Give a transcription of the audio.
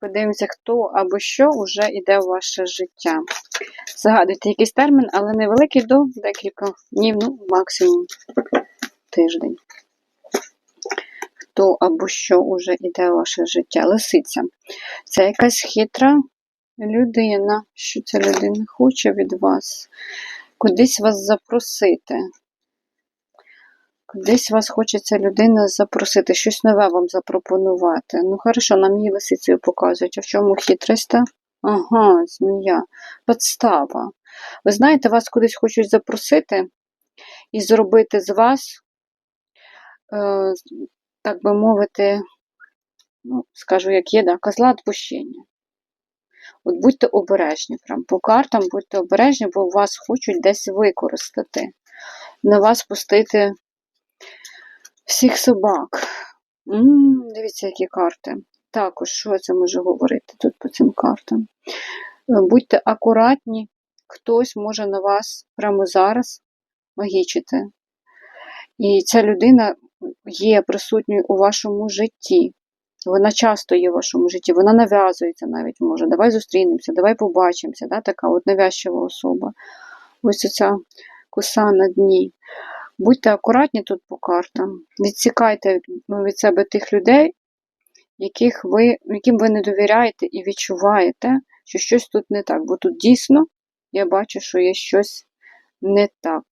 Подивимося, хто або що вже йде в ваше життя. Загадуйте якийсь термін, але невеликий до декілька днів, ну, максимум тиждень. Хто або що вже йде в ваше життя? Лисиця. Це якась хитра людина. Що ця людина хоче від вас? Кудись вас запросити. Кудись вас хоче ця людина запросити, щось нове вам запропонувати. Ну, хорошо, нам її лисицею показують. А в чому хитрість? та? Ага, змія. Подстава. Ви знаєте, вас кудись хочуть запросити і зробити з вас, е, так би мовити, ну, скажу, як є, да, козла відпущення. От будьте обережні, прям по картам будьте обережні, бо вас хочуть десь використати. На вас пустити всіх собак. м дивіться, які карти. Також, що це може говорити тут по цим картам? Е, Будьте акуратні, хтось може на вас прямо зараз магічити. І ця людина є присутньою у вашому житті. Вона часто є в вашому житті, вона нав'язується навіть може. Давай зустрінемося, давай побачимося. Да? Така от навязчива особа. Ось оця коса на дні. Будьте акуратні тут по картам. Відсікайте від, ну, себе тих людей, яких ви, яким ви не довіряєте і відчуваєте, що щось тут не так. Бо тут дійсно я бачу, що є щось не так.